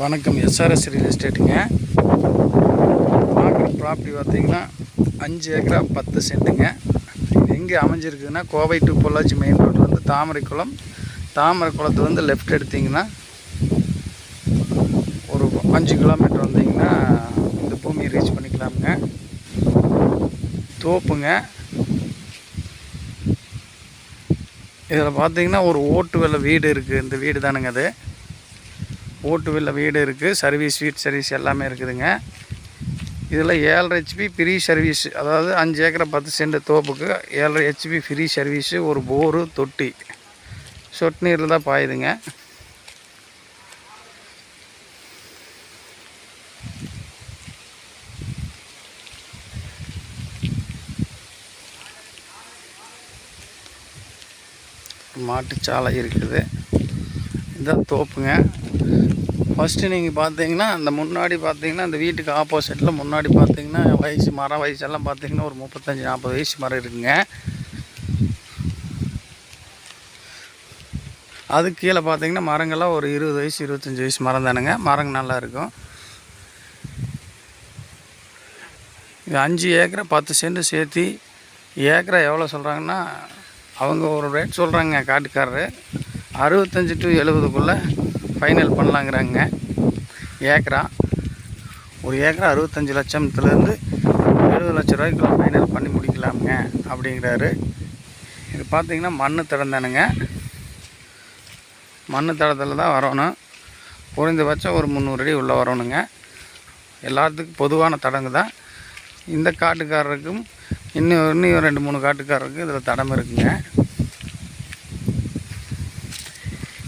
வணக்கம். SRS real எஸ்டேட்டுங்க பார்க்குற property பார்த்தீங்கன்னா அஞ்சு ஏக்கரா பத்து சென்ட்டுங்க. எங்கே அமைஞ்சிருக்குதுன்னா Kovai to Pollachi main road வந்து தாமரைக்குளம். தாமரை வந்து லெஃப்ட் எடுத்தீங்கன்னா ஒரு அஞ்சு கிலோமீட்டர் வந்தீங்கன்னா இந்த பூமியை ரீச் பண்ணிக்கலாமுங்க. தோப்புங்க. இதில் பார்த்தீங்கன்னா ஒரு ஓட்டு வெள்ள வீடு இருக்குது இந்த வீடு தானுங்க அது. ஓட்டு வில்ல வீடு இருக்குது சர்வீஸ் வீட் சர்வீஸ் எல்லாமே இருக்குதுங்க. இதில் ஏழரை ஹெச்பி ஃப்ரீ சர்வீஸ் அதாவது அஞ்சு ஏக்கரை பத்து சென்ட் தோப்புக்கு ஏழரை ஹெச்பி ஃப்ரீ சர்வீஸு ஒரு போரு தொட்டி. சொட்டு நீரில் தான் பாயுதுங்க. மாட்டுச்சாலை இருக்குது. இதுதான் தோப்புங்க. ஃபஸ்ட்டு நீங்கள் பார்த்தீங்கன்னா அந்த முன்னாடி பார்த்தீங்கன்னா அந்த வீட்டுக்கு ஆப்போசிட்டில் முன்னாடி பார்த்தீங்கன்னா வயசு மரம் வயசெல்லாம் பார்த்தீங்கன்னா ஒரு முப்பத்தஞ்சு நாற்பது வயசு மரம் இருக்குங்க. அது கீழே பார்த்தீங்கன்னா மரங்கள்லாம் ஒரு இருபது வயசு இருபத்தஞ்சி வயசு மரம் தானுங்க. மரங்க நல்லா இருக்கும். இது அஞ்சு ஏக்கரை பத்து சென்ட் சேர்த்து ஏக்கரை எவ்வளோ சொல்கிறாங்கன்னா அவங்க ஒரு ரேட் சொல்கிறாங்க காட்டுக்காரரு. அறுபத்தஞ்சி டு எழுபதுக்குள்ளே ஃபைனல் பண்ணலாங்கிறாங்க. ஏக்கரா. ஒரு ஏக்கரா அறுபத்தஞ்சி லட்சத்துலேருந்து எழுபது லட்ச ரூபாய்க்குள்ள ஃபைனல் பண்ணி முடிக்கலாமுங்க அப்படிங்கிறாரு. இது பார்த்திங்கன்னா மண் திறந்தானுங்க மண் தடத்தில் தான் வரணும். குறைந்தபட்சம் ஒரு முந்நூறு அடி உள்ளே வரணுங்க. எல்லாத்துக்கும் பொதுவான தடங்கு தான். இந்த காட்டுக்காரருக்கும் இன்னும் இன்னும் ரெண்டு மூணு காட்டுக்காரருக்கும் இதில் தடம் இருக்குங்க.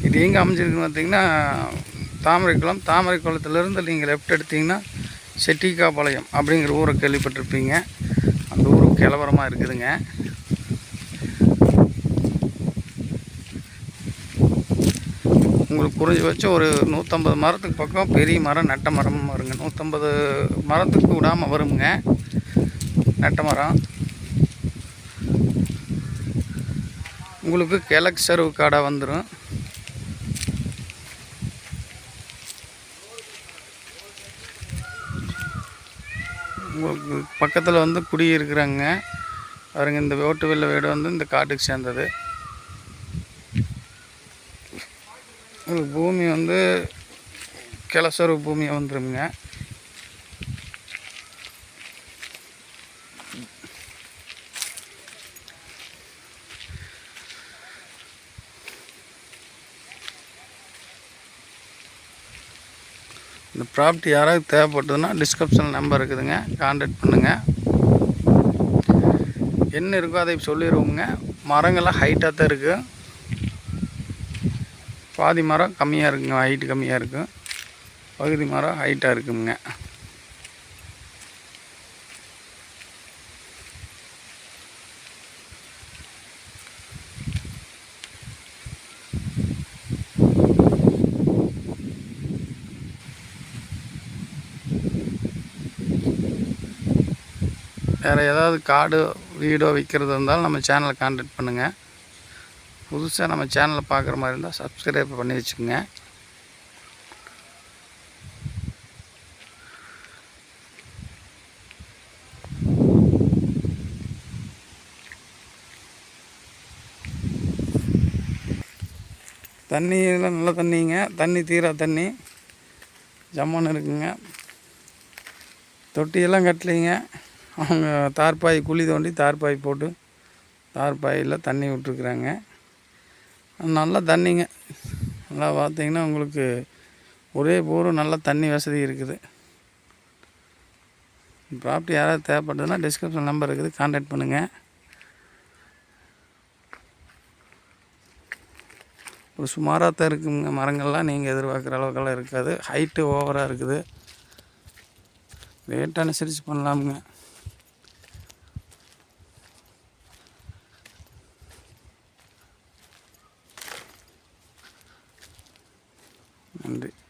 இது எங்கே அமைஞ்சிருக்குன்னு பார்த்தீங்கன்னா தாமரைக்குளம் தாமரைக்குளத்துலேருந்து நீங்கள் லெஃப்ட் எடுத்தீங்கன்னா செட்டிக்காபாளையம் அப்படிங்கிற ஊரை கேள்விப்பட்டிருப்பீங்க. அந்த ஊருக்கு கிளவரமாக இருக்குதுங்க. உங்களுக்கு குறைஞ்சபட்சம் ஒரு நூற்றம்பது மரத்துக்கு பக்கம் பெரிய மரம் நட்ட மரமும் வருங்க. நூற்றம்பது மரத்துக்கு விடாமல் வருங்க. நட்ட மரம். உங்களுக்கு கிழக்கு சருவு காடாக வந்துடும் பக்கத்தில் வந்து குடியிருக்கிறாங்க. அவருங்க இந்த ஓட்டு வெள்ள வீடு வந்து இந்த காட்டுக்கு சேர்ந்தது. உங்களுக்கு பூமி வந்து கிளசரு பூமியை வந்துருங்க. இந்த ப்ராப்பர்ட்டி யாராவது தேவைப்பட்டதுன்னா டிஸ்கிரிப்ஷன் நம்பர் இருக்குதுங்க. காண்டாக்ட் பண்ணுங்கள் என்ன இருக்கோ அதை சொல்லிடுவோங்க மரங்கள்லாம் ஹைட்டாக தான் இருக்குது பாதி மரம் கம்மியாக இருக்குங்க. ஹைட்டு கம்மியாக இருக்கும் பகுதி மரம் ஹைட்டாக இருக்குங்க. வேறு ஏதாவது காடு வீடோ விற்கிறது இருந்தாலும் நம்ம சேனலை கான்டாக்ட் பண்ணுங்கள் புதுசாக நம்ம சேனலை பார்க்குற மாதிரி இருந்தால் சப்ஸ்கிரைப் பண்ணி வச்சுக்கோங்க. தண்ணியெல்லாம் நல்ல தண்ணிங்க. தண்ணி தீரா தண்ணி. ஜம்முன்னு இருக்குங்க. தொட்டியெல்லாம் கட்டலைங்க. அவங்க தார்பாய் குழி தோண்டி தார்பாய் போட்டு தார்பாயில் தண்ணி விட்டுருக்குறாங்க. நல்லா தண்ணிங்க. நல்லா பார்த்தீங்கன்னா உங்களுக்கு ஒரே போரும் நல்ல தண்ணி வசதி இருக்குது. ப்ராப்பர்ட்டி யாராவது தேவைப்படுதுன்னா டிஸ்கிரிப்ஷன் நம்பர் இருக்குது. காண்டாக்ட் பண்ணுங்கள் ஒரு சுமாராக தான் இருக்குங்க. மரங்கள்லாம் நீங்கள் எதிர்பார்க்குற அளவுக்கெல்லாம் இருக்காது. ஹைட்டு ஓவராக இருக்குது. ரேட் அனுசரித்து பண்ணலாமுங்க. 근데.